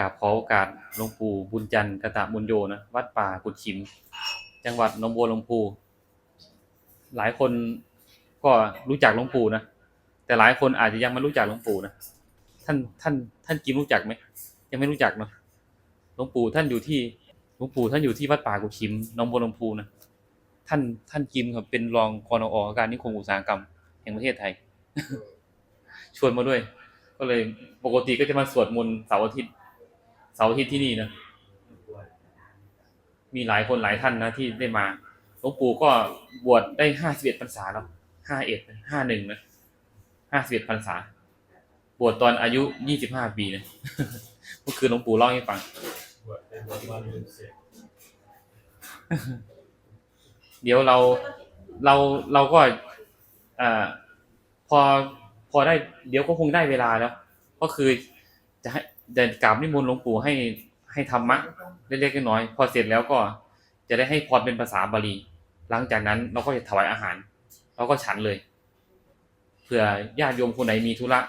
กราบขอโอกาสหลวงปู่บุญจันทร์กตะบุญโยนะวัดป่ากุดชิม จังหวัดหนองบัวลำพู หลายคนก็รู้จักหลวงปู่นะแต่หลายคนอาจจะยังไม่รู้จักหลวงปู่นะท่านท่านท่านกิมรู้จักไหมยังไม่รู้จักเนาะหลวงปู่ท่านอยู่ที่หลวงปู่ท่านอยู่ที่วัดป่ากุดชิมหนองบัวลำพูนะท่านท่านกิมครับเป็นรองกรออการนิคมอุตสาหกรรมแห่งประเทศไทย ชวนมาด้วย ก็เลยปกติก็จะมาสวดมนต์เสาร์อาทิตย์ สาร์อาทิตย์ที่นี่นะมีหลายคนหลายท่านนะที่ได้มาหลวงปู่ก็บวชได้ห้าสิบเอ็ดพรรษาแล้วห้าเอ็ดห้าหนึ่งนะห้าสิบเอ็ดพรรษา บวชตอนอายุยี่สิบห้าปีนะเมื่อคืนหลวงปู่เล่าให้ฟังบวชเป็นบวชมาลืมเสร็จเดี๋ยวเราเราเราก็อ่าพอพอได้ เดี๋ยวก็คงได้เวลาแล้ว ก็คือจะให้ จะกราบนิมนต์หลวงปู่ให้ให้ธรรมะเล็กๆน้อยๆพอเสร็จแล้วก็จะได้ให้พรเป็นภาษาบาลี หลังจากนั้นเราก็จะถวายอาหารเราก็ฉันเลยเผื่อญาติโยมคนไหนมีธุระ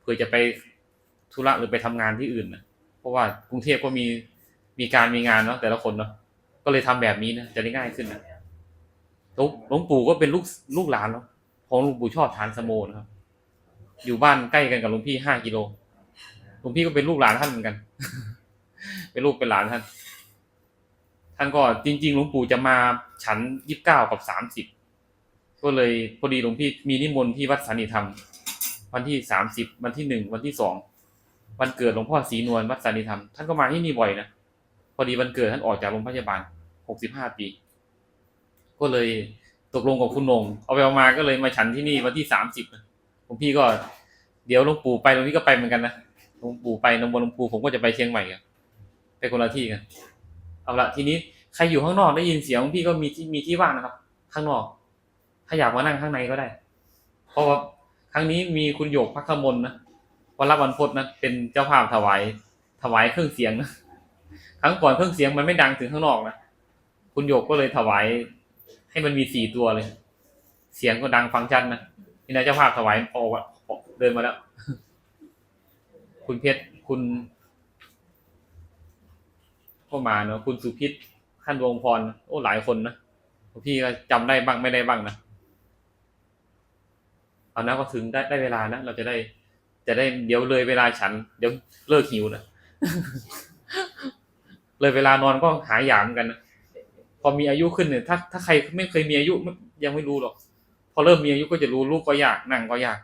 เผื่อจะไปธุระหรือไปทำงานที่อื่นนะเพราะว่ากรุงเทพก็มีมีการมีงานเนาะแต่ละคนเนาะก็เลยทำแบบนี้นะจะได้ง่ายขึ้นนะหลวงหลวงปู่ก็เป็นลูกลูกหลานเนาะของหลวงปู่ชอบทานสโมนะครับอยู่บ้านใกล้กันกับหลวงพี่ห้ากิโล หลวงพี่ก็เป็นลูกหลานท่านเหมือนกัน เป็นลูกเป็นหลานท่าน ท่านก็จริงๆหลวงปู่จะมาฉันยี่สิบเก้ากับสามสิบก็เลยพอดีหลวงพี่มีนิมนต์ที่วัดสันนิธรรม วันที่สามสิบวันที่หนึ่งวันที่สองวันเกิดหลวงพ่อศรีนวลวัดสันนิธรรม ท่านก็มาที่นี่บ่อยนะพอดีวันเกิดท่านออกจากโรงพยาบาลหกสิบห้าปี ก็เลยตกลงกับคุณนงเอาไปเอามาก็เลยมาฉันที่นี่วันที่สามสิบหลวงพี่ก็ เดี๋ยวหลวงปู่ไปหลวงพี่ก็ไปเหมือนกันนะ หลวงปู่ไปหนองบัวลำพูผมก็จะไปเชียงใหม่กันไปคนละที่กันเอาละทีนี้ใครอยู่ข้างนอกได้ยินเสียงพี่ก็มีที่มีที่ว่างนะครับ ข้างนอก ถ้าอยากมานั่งข้างในก็ได้ เพราะว่าครั้งนี้มีคุณโยกพักขมลนะวันรับวันพจนะเป็นเจ้าภาพถวาย ถวายเครื่องเสียงนะครั้งก่อนเครื่องเสียงมันไม่ดังถึงข้างนอกนะคุณโยกก็เลยถวาย ให้มันมีสี่ตัวเลย เสียงก็ดังฟังก์ชันนะนี่นะเจ้าภาพถวายออกเดินมาแล้ว คุณเพชรคุณก็มาเนาะคุณสุพิษขั้นดวงพร โอ้หลายคนนะพี่ก็จำได้บ้างไม่ได้บ้างนะเอานะก็ถึงได้ได้เวลานะเราจะได้ จะได้เดี๋ยวเลยเวลาฉัน เดี๋ยวเลิกหิวนะเลยเวลานอนก็หายอยากเหมือนกันนะพอมีอายุขึ้นเนี่ยถ้าถ้าใครไม่เคยมีอายุยังไม่รู้หรอก พอเริ่มมีอายุก็จะรู้ลูกก็อยากนั่งก็อยาก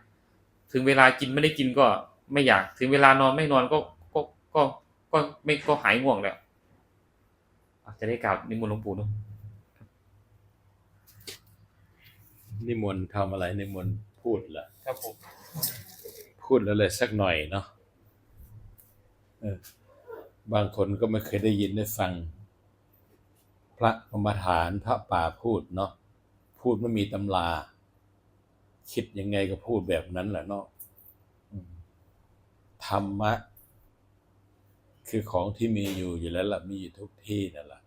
ถึงเวลากินไม่ได้กินก็ ไม่อยากถึงเวลานอนไม่นอนก็ก็ก็ก็ไม่ก็หายง่วงแล้วอะจะได้กล่าวนิมนต์หลวงปู่เนอะนิมนต์ทำอะไรนิมนต์พูดเหรอครับผมพูดแล้วเลยสักหน่อยเนาะเออบางคนก็ไม่เคยได้ยินได้ฟัง พระกรรมฐานพระป่าพูดเนาะพูดไม่มีตำรา คิดยังไงก็พูดแบบนั้นแหละเนาะอืม ธรรมะ คือของที่มีอยู่อยู่แล้วล่ะมีอยู่ทุกที่นั่นแหละ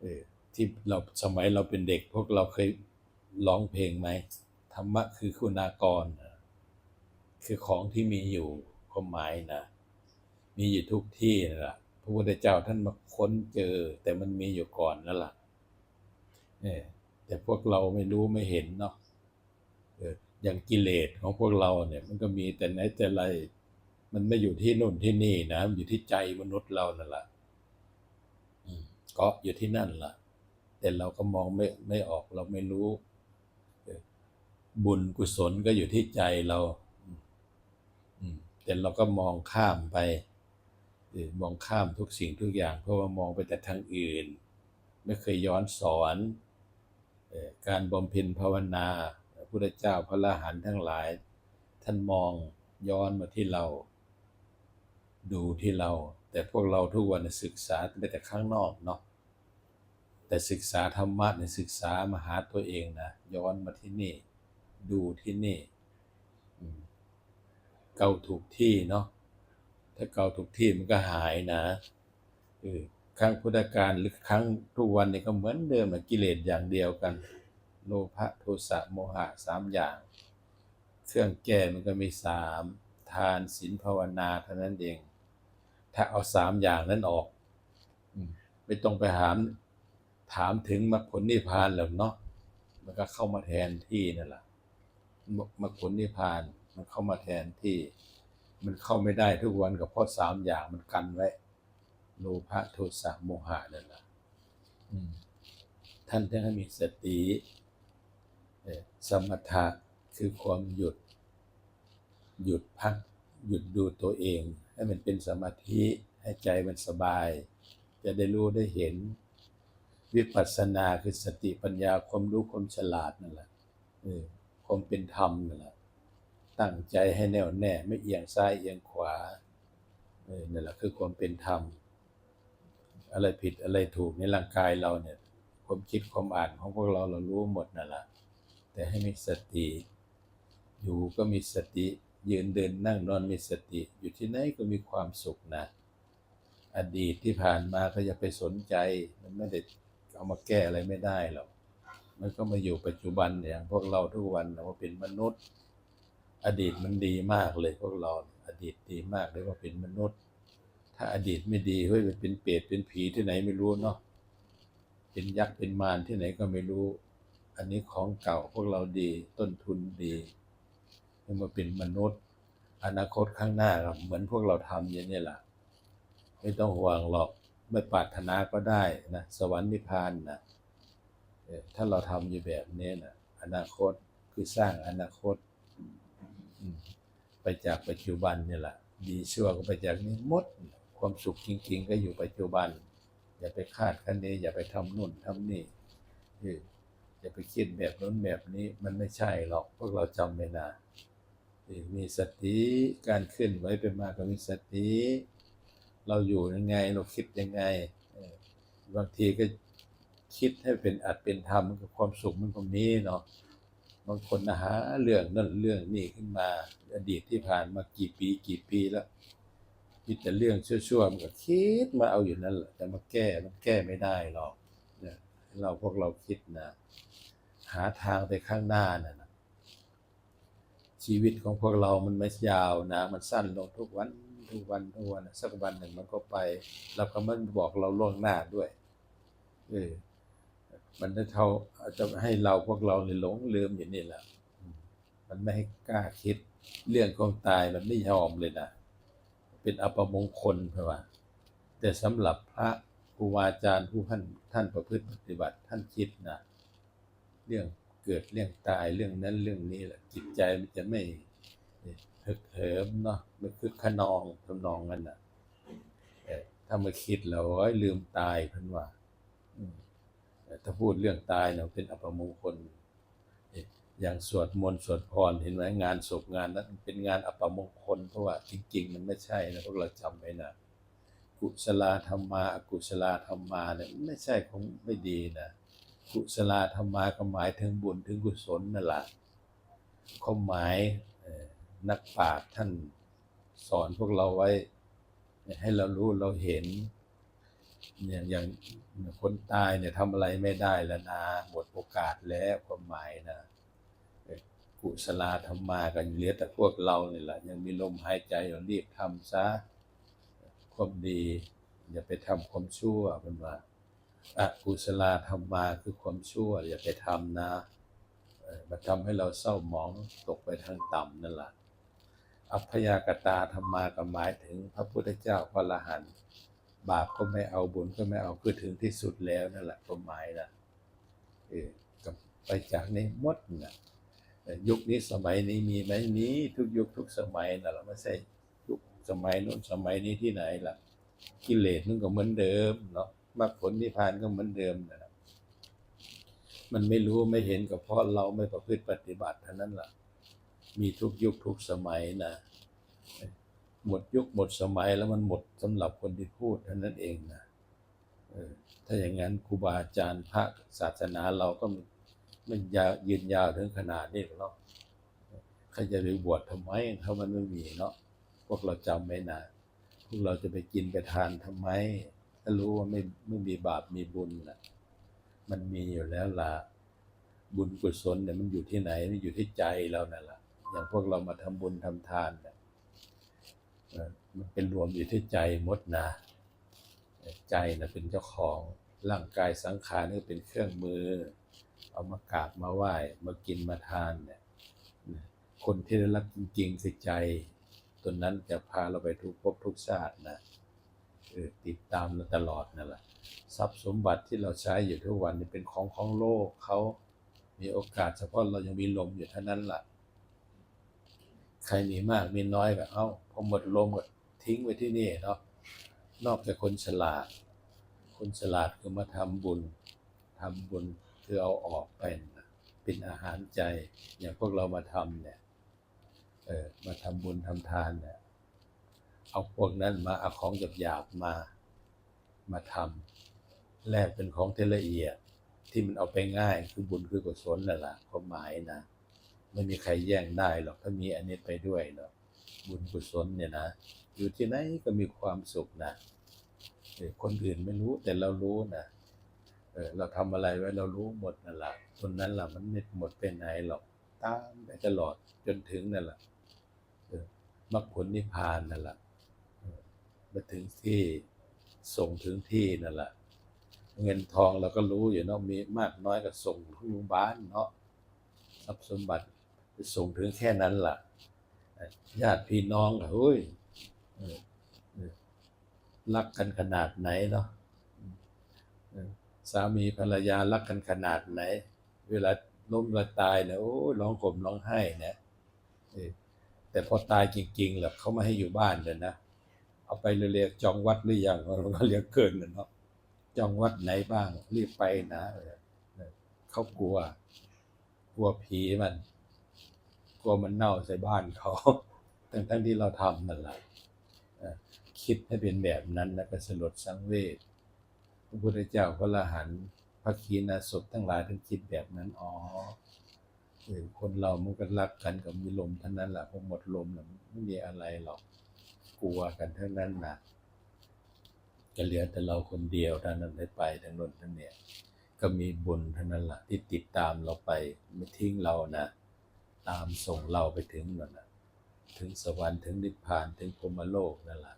เออที่เราสมัยเราเป็นเด็ก พวกเราเคยร้องเพลงไหมธรรมะคือคุณากร คือของที่มีอยู่ความหมายนะ มีอยู่ทุกที่นั่นแหละพระพุทธเจ้าท่านมาค้นเจอ แต่มันมีอยู่ก่อนนั่นแหละเออแต่พวกเราไม่รู้ไม่เห็นเนาะเอออย่างกิเลสของพวกเราเนี่ย มันก็มีแต่ไหนแต่ไร มันไม่อยู่ที่นู่นที่นี่นะมันอยู่ที่ใจมนุษย์เรานั่นแหละเกาะอยู่ที่นั่นล่ะ แต่เราก็มองไม่ไม่ออกเราไม่รู้ บุญกุศลก็อยู่ที่ใจเราอืมอืมแต่เราก็มองข้ามไปมองข้ามทุกสิ่งทุกอย่าง เพราะว่ามองไปแต่ทางอื่น ไม่เคยย้อนสอนการบำเพ็ญภาวนาพระพุทธเจ้าพระอรหันต์ทั้งหลาย ท่านมองย้อนมาที่เรา ดูที่เรา แต่พวกเราทุกวันศึกษาไปแต่ข้างนอกเนาะแต่ศึกษาธรรมะในศึกษามาหาตัวเองนะย้อนมาที่นี่ ดูที่นี่เกาถูกที่เนาะถ้าเกาถูกที่มันก็หายนะเออครั้งพุทธกาลหรือครั้งทุกวันนี้ก็เหมือนเดิมอะกิเลสอย่างเดียวกันโลภะโทสะโมหะสามอย่าง เครื่องแก้มันก็มีสามทานศีลภาวนาเท่านั้นเอง ถ้าเอาสามอย่างนั้นออกอืมไม่ต้องไปถาม ถามถึงมรรคผลนิพพานแล้วเนาะมันก็เข้ามาแทนที่นั่นแหละมรรคผลนิพพาน มันเข้ามาแทนที่ มันเข้าไม่ได้ทุกวันก็เพราะสามอย่างมันกันไว้โลภะโทสะโมหะนั่นแหละอืมท่านจึงให้มีสติเอ่อสมถะคือความหยุด หยุดพัก หยุดดูตัวเอง ให้มันเป็นสมาธิให้ใจมันสบาย จะได้รู้ได้เห็น วิปัสสนาคือสติปัญญาความรู้ความฉลาดนั่นแหละความเป็นธรรมนั่นแหละตั้งใจให้แน่วแน่ไม่เอียงซ้ายเอียงขวาเนั่นแหละคือความเป็นธรรม อะไรผิดอะไรถูกในร่างกายเราเนี่ยความคิดความอ่านของพวกเราเรารู้หมดนั่นแหละแต่ให้มีสติ อยู่ก็มีสติ ยืนเดินนั่งนอนมีสติ อยู่ที่ไหนก็มีความสุขนะ อดีตที่ผ่านมาก็อย่าไปสนใจ มันไม่ได้เอามาแก้อะไรไม่ได้หรอก มันก็มาอยู่ปัจจุบันอย่างพวกเราทุกวันนะว่าเป็นมนุษย์ อดีตมันดีมากเลยพวกเรา อดีตดีมากเลยว่าเป็นมนุษย์ ถ้าอดีตไม่ดีเฮ้ยมันเป็นเปรตเป็นผีที่ไหนไม่รู้เนาะ เป็นยักษ์เป็นมารที่ไหนก็ไม่รู้ อันนี้ของเก่าพวกเราดีต้นทุนดี มันมาเป็นมนุษย์ อนาคตข้างหน้าเหมือนพวกเราทำอย่างนี้แหละไม่ต้องห่วงหรอกไม่ปรารถนาก็ได้นะสวรรค์นิพพานนะถ้าเราทำอยู่แบบนี้นะอนาคตคือสร้างอนาคต ไปจากปัจจุบันนี่แหละดีชั่วก็ไปจากนี้หมด ความสุขจริง ๆ ก็อยู่ปัจจุบัน อย่าไปคาดคะเนอย่าไปทำนู่นทำนี่อย่าไปคิดแบบนู้นแบบนี้มันไม่ใช่หรอกพวกเราจำไม่นาเออ มีสติการเคลื่อนไหวไปมาก็มีสติเราอยู่ยังไงเราคิดยังไงบางทีก็คิดให้เป็นอัดเป็นธรรมมันก็ความสุขมันตรงนี้เนาะบางคนนะหาเรื่องนั่นเรื่องนี่ขึ้นมา อดีตที่ผ่านมากี่ปีกี่ปีแล้วมีแต่เรื่องชั่วๆมันก็คิดมาเอาอยู่นั่นแหละแต่มาแก้มันแก้ไม่ได้หรอกเนี่ยเราพวกเราคิดนะหาทางไปข้างหน้าน่ะนะ ชีวิตของพวกเรามันไม่ยาวนะ มันสั้นลงทุกวันทุกวันทุกวันสักวันหนึ่งมันก็ไปแล้วก็มันบอกเราล่วงหน้าด้วย เออ มันจะเท่าจะให้เราพวกเราเนี่ยหลงลืมอย่างนี้แหละมันไม่ให้กล้าคิด เรื่องของตายมันไม่ยอมเลยนะเป็นอัปมงคลเพราะว่า แต่สำหรับพระครูบาอาจารย์ผู้ท่านท่านประพฤติปฏิบัติท่านคิดนะเรื่อง เกิดเรื่องตายเรื่องนั้นเรื่องนี้แหละจิตใจมันจะไม่ฮึกเหิมเนาะไม่คึกขนองทำนองนั้นน่ะเอ่อถ้ามาคิดแล้วโอ้ลืมตายเพิ่นว่าถ้าพูดเรื่องตายเนี่ยเป็นอัปมงคลอย่างสวดมนต์สวดพรเห็นไหมงานศพงานนั้นมันเป็นงานอัปมงคลเพราะว่าจริง ๆ มันไม่ใช่นะพวกเราจำไว้นะกุศลธรรมาอกุศลธรรมาเนี่ยไม่ใช่ของไม่ดีนะ กุศลธรรมาก็หมายถึงบุญถึงกุศลนั่นแหละความหมายนักปราชญ์ท่านสอนพวกเราไว้ ให้เรารู้เราเห็นเนี่ยอย่างคนตายเนี่ยทำอะไรไม่ได้แล้วนะหมดโอกาสแล้วความหมายนะกุศลธรรมากันเหลือแต่พวกเราเนี่ยแหละยังมีลมหายใจอยู่รีบทำซะความดี อย่าไปทำความชั่วเป็นว่า อกุศลธรรมาคือความชั่ว อย่าไปทำนะมันทำให้เราเศร้าหมองตกไปทางต่ำนั่นแหละอัพยากตาธรรมาก็หมายถึงพระพุทธเจ้าพระอรหันบาปก็ไม่เอาบุญก็ไม่เอาคือถึงที่สุดแล้วนั่นแหละความหมายนะเออกับไปจากในหมดนะยุคนี้สมัยนี้มีไหมนี้ทุกยุคทุกสมัยนะเราไม่ใช่ยุคสมัยนู้นสมัยนี้ที่ไหนล่ะกิเลสมันก็เหมือนเดิมเนาะ มรรคผลนิพพานก็เหมือนเดิมนะมันไม่รู้ไม่เห็นก็เพราะเราไม่ประพฤติปฏิบัติเท่านั้นล่ะ มีทุกยุคทุกสมัยนะ หมดยุคหมดสมัยแล้วมันหมดสำหรับคนที่พูดเท่านั้นเองนะถ้าอย่างนั้นครูบาอาจารย์พระศาสนาเราก็ม่ไม่ยาวยืนยาวถึงขนาดนี้หรอกเนาะใครจะไปบวชทำไมถ้ามันไม่มีเนาะพวกเราจำไว้นะพวกเราจะไปกินไปทานทำไม ถ้ารู้ว่าไม่ไม่มีบาปมีบุญนะมันมีอยู่แล้วล่ะบุญกุศลเนี่ยมันอยู่ที่ไหนมันอยู่ที่ใจเรานั่นแหละอย่างพวกเรามาทำบุญทำทานเนี่ยมันเป็นรวมอยู่ที่ใจหมดนะ ใจนะเป็นเจ้าของร่างกายสังขารนี่เป็นเครื่องมือ เอามากราบมาไหว้มากินมาทานเนี่ยคนที่ได้รับจริงๆคือใจตัวนั้นจะพาเราไปทุกภพทุกชาตินะ ติดตามเราตลอดนั่นแหละทรัพย์สมบัติที่เราใช้อยู่ทุกวันนี่เป็นของของโลกเขามีโอกาสเฉพาะเรายังมีลมอยู่เท่านั้นล่ะ ใครมีมากมีน้อยก็เอ้าพอหมดลมก็ทิ้งไว้ที่นี่เนาะนอกจากคนฉลาด คนฉลาดคือมาทำบุญทำบุญคือเอาออกไปนะเป็นอาหารใจ อย่างพวกเรามาทำเนี่ยเออมาทำบุญทำทานเนี่ย เอาพวกนั้นมาเอาของหยาบๆมามาทำแลกเป็นของทละเอียดที่มันเอาไปง่ายคือบุญคือกุศลนั่นแหละความหมายนะ ไม่มีใครแย่งได้หรอกถ้ามีอันนี้ไปด้วยเนาะบุญกุศลเนี่ยนะอยู่ที่ไหนก็มีความสุขนะคนอื่นไม่รู้แต่เรารู้นะเออเราทำอะไรไว้เรารู้หมดนั่นแหละคนนั้นล่ะมันไม่หมดไปไหนหรอกตามไปตลอดจนถึงนั่นแหละมรรคผลนิพพานนั่นแหละ มาถึงที่ส่งถึงที่นั่นแหละเงินทองเราก็รู้อยู่เนาะมีมากน้อยก็ส่งทุกบ้านเนาะทรัพย์สมบัติส่งถึงแค่นั้นล่ะญาติพี่น้องก็เฮ้ยรักกันขนาดไหนเนาะสามีภรรยารักกันขนาดไหน เวลาล้มลาตายเนี่ยโอ้ยร้องห่มร้องไห้นี่ยเออแต่พอตายจริงๆแล้วเขาไม่ให้อยู่บ้านเลยนะ เอาไปเรียกจองวัดหรือยังมันก็เรียกเกินเนาะจองวัดไหนบ้าง รีบไปนะเขากลัว กลัวผีมัน กลัวมันเน่าใส่บ้านเขาทั้งทั้งที่เราทำนั่นแหละคิดให้เป็นแบบนั้นนะก็สลดสังเวชพระพุทธเจ้าพระอรหันพระคีนาศพทั้งหลายทั้งคิดแบบนั้นอ๋อเออคนเรามันก็รักกันกับมีลมเท่านั้นแหละพอหมดลมแล้วไม่มีอะไรหรอก กลัวกันเท่านั้นนะจะเหลือแต่เราคนเดียวเท่านั้นได้ไปทั้งนั้นทั้งเนี่ย ก็มีบุญเท่านั้นละที่ติดตามเราไปไม่ทิ้งเรานะตามส่งเราไปถึงนั่นนะถึงสวรรค์ถึงนิพพานถึงพรมโลกนั่นแหละ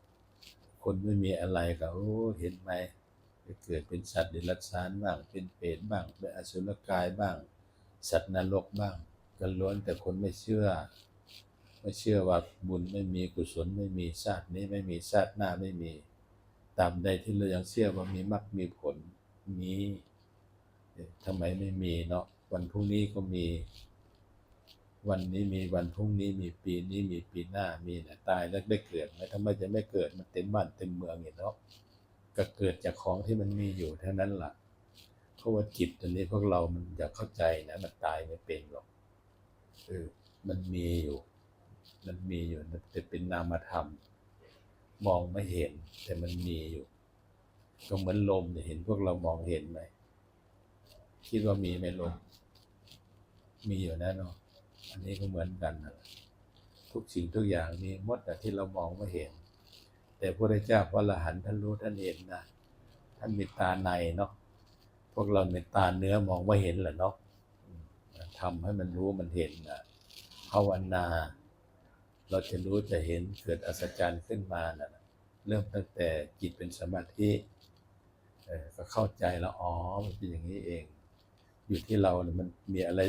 คนไม่มีอะไรก็โอ้เห็นไหมไปเกิดเป็นสัตว์เดรัจฉานบ้าง เป็นเปรตบ้างเป็นอสุรกายบ้าง สัตว์นรกบ้างก็ล้วนแต่คนไม่เชื่อ ไม่เชื่อว่าบุญไม่มีกุศลไม่มีชาตินี้ไม่มีชาติหน้าไม่มีตามใดที่เรายังเชื่อว่ามีมรรคมีผลมีทำไมไม่มีเนาะวันพรุ่งนี้ก็มี วันนี้มีวันพรุ่งนี้มีปีนี้มีปีหน้ามีนะตายแล้วได้เกิดไหมทำไมจะไม่เกิดมันเต็มบ้านเต็มเมืองอย่างเนาะก็เกิดจากของที่มันมีอยู่เท่านั้นล่ะเพราะว่าจิตตัวนี้พวกเรามันอยากเข้าใจนะมันตายไม่เป็นหรอกเออมันมีอยู่ มันมีอยู่แต่เป็นนามธรรม มองไม่เห็น แต่มันมีอยู่ ก็เหมือนลมเนี่ยเห็นพวกเรามองเห็นไหมคิดว่ามีไหมลม มีอยู่แน่นอนอันนี้ก็เหมือนกันนะทุกสิ่งทุกอย่างมีหมดแต่ที่เรามองไม่เห็น แต่พระเจ้าพระอรหันต์ท่านรู้ท่านเห็นนะท่านมีตาในเนาะพวกเรามีตาเนื้อมองไม่เห็นแหละเนาะทำให้มันรู้มันเห็นนะภาวนา เราจะรู้จะเห็นเกิดอัศจรรย์ขึ้นมานะเริ่มตั้งแต่จิตเป็นสมาธิเออก็เข้าใจแล้วอ๋อมันเป็นอย่างนี้เอง อยู่ที่เราเนี่ยมันมีอะไร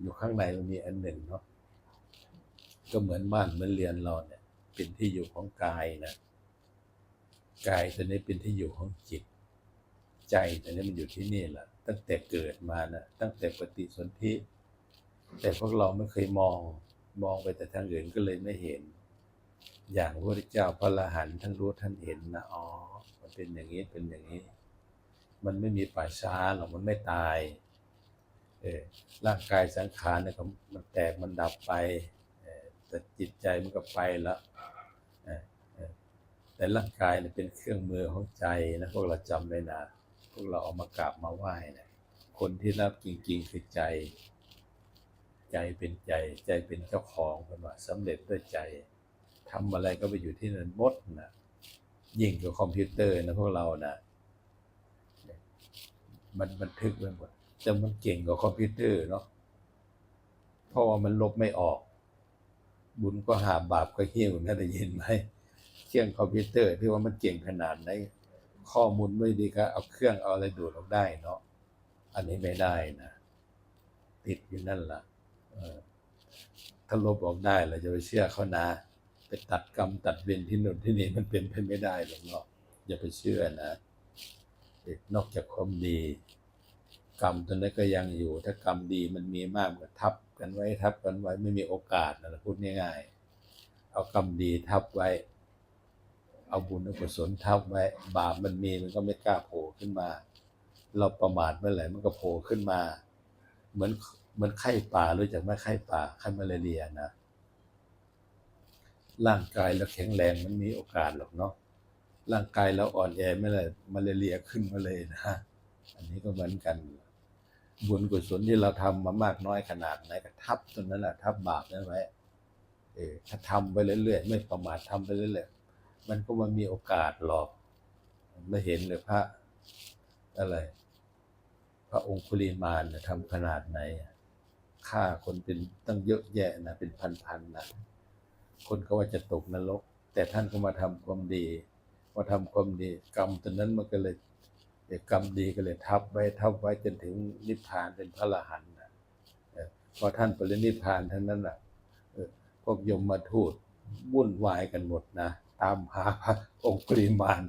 อยู่ข้างในมันมีอันหนึ่งเนาะก็เหมือนบ้านเหมือนเรียนเราเนี่ย เป็นที่อยู่ของกายนะกายตัวนี้เป็นที่อยู่ของจิต ใจตัวนี้มันอยู่ที่นี่แหละตั้งแต่เกิดมานะตั้งแต่ปฏิสนธิแต่พวกเราไม่เคยมอง มองไปแต่ทางอื่นก็เลยไม่เห็น อย่างพระพุทธเจ้าพระอรหันต์ท่านรู้ท่านเห็นนะอ๋อมันเป็นอย่างนี้เป็นอย่างนี้ มันไม่มีป่าช้าหรอกมันไม่ตายเออร่างกายสังขารเนี่ยมันแตกมันดับไปแต่จิตใจมันก็ไปแล้วแต่ร่างกายเนี่ยเป็นเครื่องมือของใจนะพวกเราจำไว้นะพวกเราเอามากราบมาไหว้เนี่ยคนที่รับจริง ๆ คือใจ ใจเป็นใจ ใจเป็นเจ้าของเป็นว่าสำเร็จด้วยใจทำอะไรก็ไปอยู่ที่นั่นหมดนะยิ่งกว่าคอมพิวเตอร์นะพวกเรานะมันบันทึกไว้หมดแต่มันเก่งกว่าคอมพิวเตอร์เนาะเพราะว่ามันลบไม่ออก บุญก็หาบาปก็เหี้ยวนะได้ยินไหมเครื่องคอมพิวเตอร์ที่ว่ามันเก่งขนาดไหนข้อมูลไม่ดีก็เอาเครื่องเอาอะไรดูดออกได้เนาะอันนี้ไม่ได้นะ ติดอยู่นั่นล่ะ ถ้าลบออกได้เราจะไปเชื่อเขานะ ไปตัดกรรมตัดเวรที่นู่นที่นี่มันเป็นไปไม่ได้หรอกเนาะอย่าไปเชื่อนะนอกจากความดี กรรมตัวนั้นก็ยังอยู่ ถ้ากรรมดีมันมีมากมันก็ทับกันไว้ทับกันไว้ไม่มีโอกาสนะพูดง่ายๆเอากรรมดีทับไว้ เอาบุญเอากุศลทับไว้ บาปมันมีมันก็ไม่กล้าโผล่ขึ้นมา เราประมาทเมื่อไหร่มันก็โผล่ขึ้นมา เหมือน มือนไข้ป่ารู้จักไหมไข้ป่าไข้มาลาเรียนะร่างกายเราแข็งแรงมันมีโอกาสหรอกเนาะร่างกายเราอ่อนแอไม่เลยมาลาเรียขึ้นมาเลยนะอันนี้ก็เหมือนกัน บุญกุศลที่เราทำมามากน้อยขนาดไหนก็ทับตรงนั้นแหละทับบาปนั้นไว้เออถ้าทำไปเรื่อยๆไม่ประมาททำไปเรื่อยๆมันก็มันมีโอกาสหรอกไม่เห็นเลยพระอะไร พระองคุลิมานทำขนาดไหน ฆ่าคนเป็นตั้งเยอะแยะนะเป็นพันๆนะคนก็ว่าจะตกนรก แต่ท่านก็มาทำความดีมาทำความดี กรรมตอนนั้นมันก็เลยเกรรมดีก็เลยทับไว้ทับไว้จนถึงนิพพานเป็นพระอรหันต์นะพอท่านปรินิพพานท่านนั้นน่ะพวกยมมาทูตวุ่นวายกันหมดนะตามหาพระองค์ปริมาณ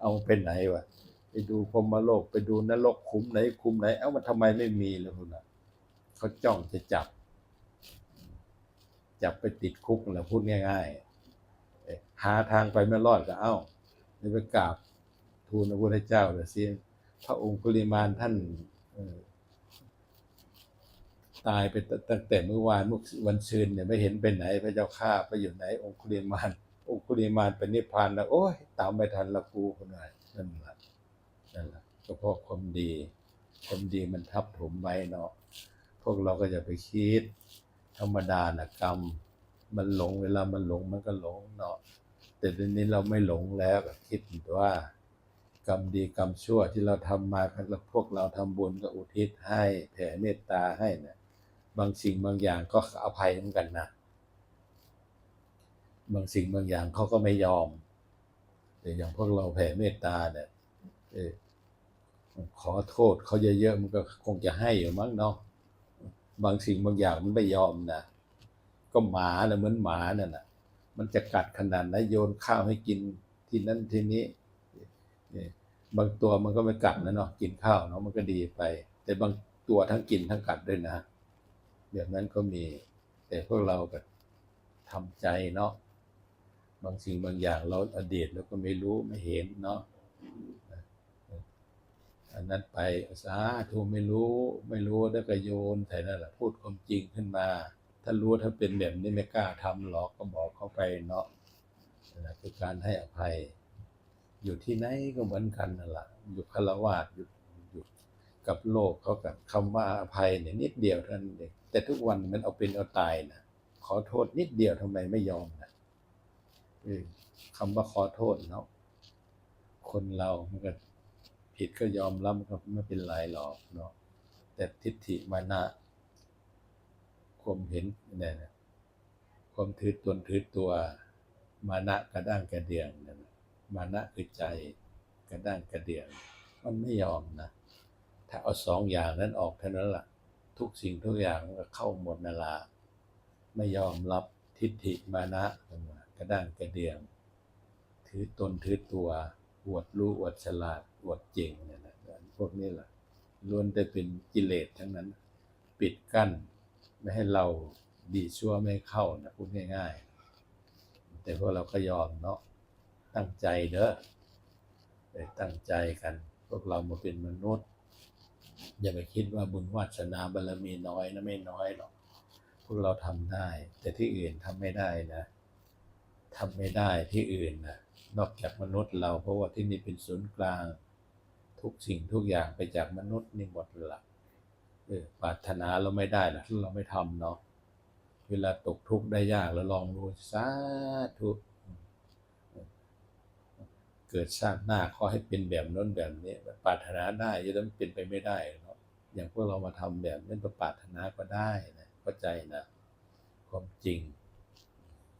เอาไปไหนวะไปดูพรมโลกไปดูนรกขุมไหนขุมไหน เอ้ามันทำไมไม่มีเลยคุณน่ะ เขาจ้องจะจับ จับไปติดคุกแล้วพูดง่ายๆหาทางไปไม่รอดก็เอ้าไปกราบทูลพระพุทธเจ้าเลยสิพระองค์ปริมาณท่านตายไปตั้งแต่เมื่อวานเมื่อวันซืนเนี่ยไม่เห็นไปไหน พระเจ้าข้าไปอยู่ไหน องคุลิมาน องคุลิมานไปนิพพานแล้วโอ้ยตามไม่ทันละกูคนไหนนั่นแหละนั่นแหละก็เพราะความดี ความดีมันทับถมไว้เนาะ วกเราก็อย่าไปคิด ธรรมดานะกรรม มันหลงเวลามันหลงมันก็หลงเนาะแต่ทีนี้เราไม่หลงแล้วก็คิดว่ากรรมดีกรรมชั่วที่เราทำมาแล้วพวกเราทำบุญก็อุทิศให้แผ่เมตตาให้นะบางสิ่งบางอย่างก็อภัยเหมือนกันนะบางสิ่งบางอย่างเขาก็ไม่ยอมแต่อย่างพวกเราแผ่เมตตาเนี่ยขอโทษเขาเยอะๆมันก็คงจะให้อยู่มั้งเนาะ บางสิ่งบางอย่างมันไม่ยอมนะก็หมานะเหมือนหมาเนี่ยนะมันจะกัดขนาดไหนโยนข้าวให้กินที่นั้นที่นี้บางตัวมันก็ไม่กัดนะเนาะกินข้าวเนาะมันก็ดีไป แต่บางตัวทั้งกินทั้งกัดด้วยนะแบบนั้นก็มี แต่พวกเราก็ทำใจเนาะบางสิ่งบางอย่างเราอดีตเราก็ไม่รู้ไม่เห็นเนาะ อันนั้นไปสาธุไม่รู้ไม่รู้แล้วก็โยนแต่นั่นแหละพูดความจริงขึ้นมา ถ้ารู้ถ้าเป็นแบบนี้ไม่กล้าทำหรอกก็บอกเขาไปเนาะนะคือการให้อภัย อยู่ที่ไหนก็เหมือนกันนั่นแหละอยู่คารวาสอยู่อยู่กับโลกเขากับคำว่าอภัยเนี่ยนิดเดียวเท่านั้นเองแต่ทุกวันมันเอาเป็นเอาตายนะขอโทษนิดเดียวทำไมไม่ยอมนะเออคำว่าขอโทษเนาะคนเรามันก็ ผิดก็ยอมรับก็ไม่เป็นไรหรอกเนาะแต่ทิฏฐิมานะความเห็นเนี่ยความถือตนถือตัว มานะกระด้างกระเดียงนั่นน่ะมานะคือใจกระด้างกระเดียง มันไม่ยอมนะ ถ้าเอาสองอย่างนั้นออกเท่านั้นละ่ะ ทุกสิ่งทุกอย่างก็เข้าหมดนาลาไม่ยอมรับทิฏฐิมานะกระด้างกระเดียง ถือตนถือตัวอวดรู้อวดฉลาด วดเจงเนี่ยนะพวกนี้แหละล้วนแต่เป็นกิเลสทั้งนั้น ปิดกั้น ไม่ให้เราดีชั่วไม่เข้านะพูดง่าย ๆ แต่พวกเราก็ยอมเนาะตั้งใจเด้อไปตั้งใจกัน พวกเรามาเป็นมนุษย์ อย่าไปคิดว่าบุญวาสนาบารมีน้อยนะไม่น้อยหรอกพวกเราทำได้ แต่ที่อื่นทำไม่ได้นะทำไม่ได้ที่อื่นนะนอกจากมนุษย์เราเพราะว่าที่นี่เป็นศูนย์กลาง ทุกสิ่งทุกอย่างไปจากมนุษย์นี่หมดละเออปรารถนาเราไม่ได้นะเราไม่ทำเนาะเวลาตกทุกข์ได้ยากแล้วลองดูสาธุเกิดชาติหน้าขอให้เป็นแบบน้นแบบนี้ปรารถนาได้จะต้องเป็นไปไม่ได้เนาะอย่างพวกเรามาทำแบบนี้ตัวปรารถนาก็ได้นะเข้าใจนะความจริง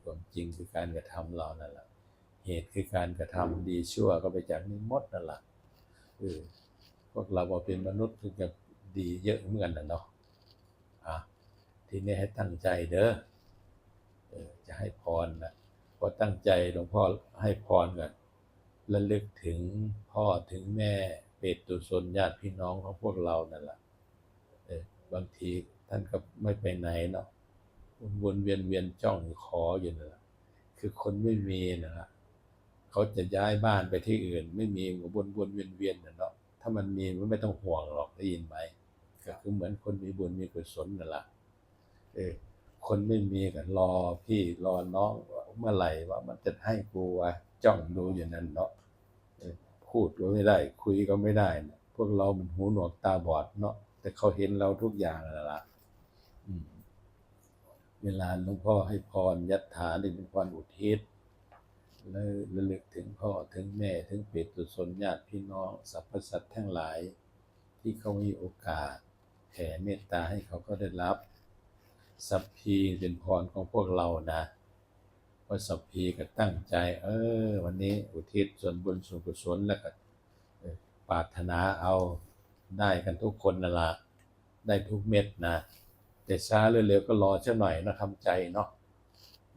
ความจริงคือการกระทำเรานั่นแหละเหตุคือการกระทำดีชั่วก็ไปจากนี้มดนั่นแหละ เออพวกเราพอเป็นมนุษย์ถึงจะดีเยอะเหมือนกันนะเนาะอะทีนี้ให้ตั้งใจเด้อเออจะให้พรนะพอตั้งใจหลวงพ่อให้พรกันระลึกถึงพ่อถึงแม่เปตตุสนญาติพี่น้องของพวกเรานั่นแหละเออบางทีท่านก็ไม่ไปไหนเนาะวนเวียนเวียนจ้องขออยู่นั่นแหละคือคนไม่มีนะฮะ เขาจะย้ายบ้านไปที่อื่น ไม่มีก็วนวนๆเวียนเวียนๆนะเนาะถ้ามันมีมันไม่ต้องห่วงหรอกได้ยินไหมก็คือเหมือนคนมีบุญมีกุศลนั่นแหละเออคนไม่มีก็รอพี่รอน้องว่าเมื่อไหร่ว่ามันจะให้กูวะจ้องดูอย่างนั้นเนาะเออพูดก็ไม่ได้ คุยก็ไม่ได้นะพวกเรามันหูหนวกตาบอดเนาะแต่เขาเห็นเราทุกอย่างนั่นแหละอืมเวลาหลวงพ่อให้พรยัตถานี่เป็นพรอุทิศ แล้วระลึกถึงพ่อถึงแม่ถึงเปรตุสนญาติพี่น้องสรรพสัตว์ทั้งหลาย ที่เขามีโอกาสแผ่เมตตาให้เขาก็ได้รับ สัพพีเป็นพรของพวกเรานะว่าสัพพีก็ตั้งใจ เออ วันนี้อุทิศส่วนบุญส่วนกุศลแล้วก็ปรารถนาเอาได้กันทุกคนนั่นละได้ทุกเม็ดนะ แต่ช้าเร็วๆก็รอเช่าหน่อยนะทำใจเนาะ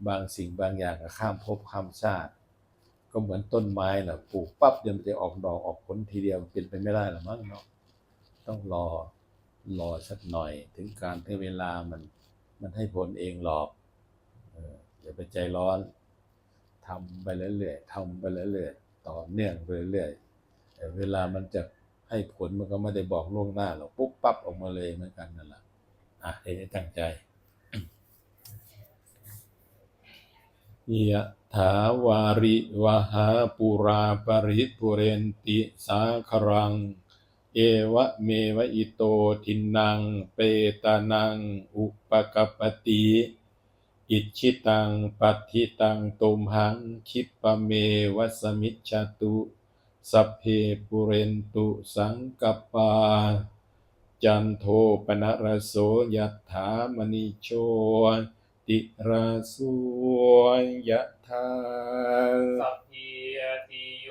บางสิ่งบางอย่างก็ข้ามภพข้ามชาติ ก็เหมือนต้นไม้น่ะปลูกปั๊บเดี๋ยวมันจะออกดอกออกผลทีเดียวเป็นไปไม่ได้หรอกมั้งเนาะต้องรอรอสักหน่อย ถึงการถึงเวลามันมันให้ผลเองหรอกเอออย่าไปใจร้อนทำไปเรื่อยๆทำไปเรื่อยๆต่อเนื่องไปเรื่อยๆแต่เวลามันจะให้ผลมันก็ไม่ได้บอกล่วงหน้าหรอกปุ๊บปั๊บออกมาเลยเหมือนกันนั่นแหละอะให้ตั้งใจนี่อะ ถาวาริวหาปุราปริปุเรนติสาครัง เอวะเมวะอิโตทินัง เปตานัง อุปกปปติอิชิตังปัติตังตุมหังคิปะเมวะสมิจฉตุสัพเพปุเรนตุสังกปา จันโทปนรโสยัตถามณิโชติระโสยะ ถาสัพพิติโย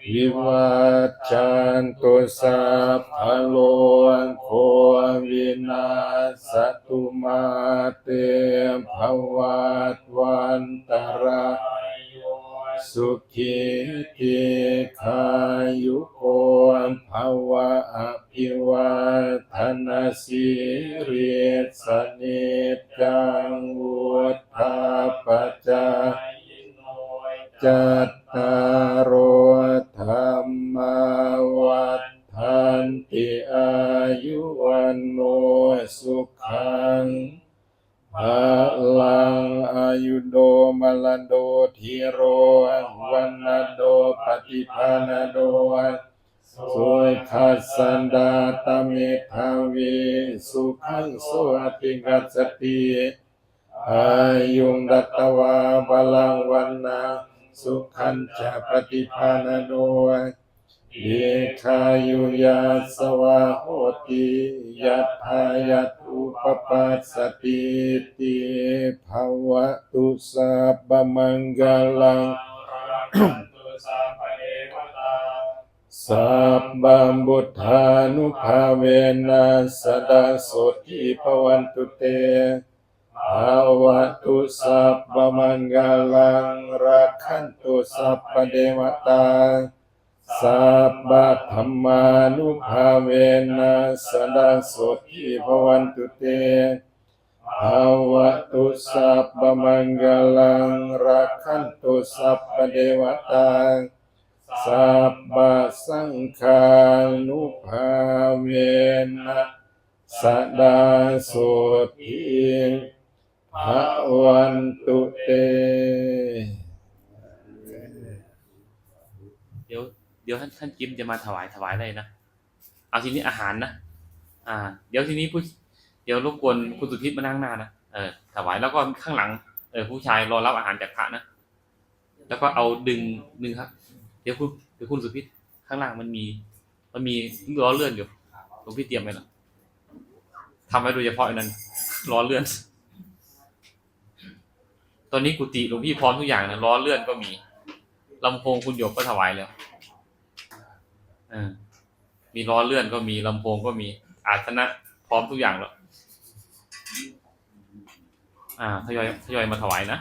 วิวัจจันตุสัพพโลโควินาสตุมาเตภวัตวันตรายสุขีติขายุโกภวะอภิวัฒนสิริสนิจังว จัตตารโอธรรมวัฏฐานติอายุวันโนสุขังภาลังอายุโดมลันโดทิโรวันนโดปฏิภาณโดสุขัสสันดาตเมทาวิสุขังสุอติกัสสติอายุงดัตตวาบาลังวันนา สุขันจะปฏิภาณโนเยคายุยาสวาโหติยัตถายัตอุปปัสสติติภาวะตุสัพพมังกลังสัพบัมบุทธานุภาเวนัสดาโสติภวันตุเต ภาวะตุสัพพมังกลังรักขันตุสัพพเดวตาสัพพะธรรมานุภาเวนัสดาโสติภวันตุเตภาวะตุสัพพมังกลังรักขันตุสัพพเดวตาสัพพะสังฆานุภาเวนะสดาโสติ ภะวันตุเต เดี๋ยวเดี๋ยวท่านท่านจิมจะมาถวายถวายอะไรนะ เอาทีนี้อาหารนะ อ่า เดี๋ยวทีนี้ผู้เดี๋ยวรบกวนคุณสุทิศมานั่งหน้านะ เออถวายแล้วก็ข้างหลัง เออผู้ชายรอรับอาหารจากพระนะ แล้วก็เอาดึงดึงครับ เดี๋ยวคุณเดี๋ยวคุณสุพิษข้างล่างมันมี มันมีล้อเลื่อนอยู่หลวงพี่เตรียมไว้แล้วทำไว้โดยเฉพาะอันนั้นล้อเลื่อน ตอนนี้กุฏิหลวงพี่พร้อมทุกอย่างนะล้อเลื่อนก็มีลำโพงคุณหยกก็ถวายแล้วอมีล้อเลื่อนก็มีลำโพงก็มีอาสนะพร้อมทุกอย่างแล้ว อ่าทยอยทยอยมาถวายนะ